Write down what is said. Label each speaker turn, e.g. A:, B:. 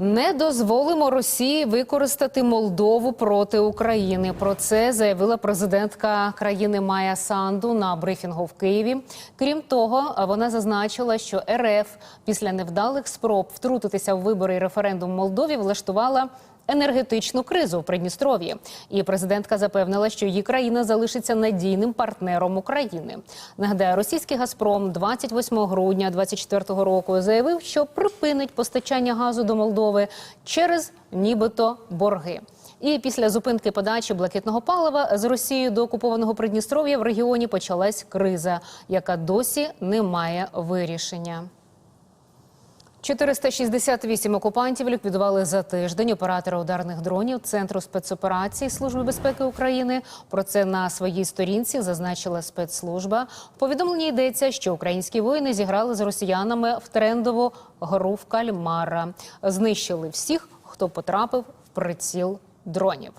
A: Не дозволимо Росії використати Молдову проти України. Про це заявила президентка країни Майя Санду на брифінгу в Києві. Крім того, вона зазначила, що РФ після невдалих спроб втрутитися в вибори і референдум в Молдові влаштувала енергетичну кризу в Придністров'ї. І президентка запевнила, що її країна залишиться надійним партнером України. Нагадаю, російський Газпром 28 грудня 2024 року заявив, що припинить постачання газу до Молдови через нібито борги. І після зупинки подачі блакитного палива з Росією до окупованого Придністров'я в регіоні почалась криза, яка досі не має вирішення. 468 окупантів ліквідували за тиждень оператора ударних дронів Центру спецоперацій Служби безпеки України. Про це на своїй сторінці зазначила спецслужба. В повідомленні йдеться, що українські воїни зіграли з росіянами в трендову гру в кальмара, знищили всіх, хто потрапив в приціл дронів.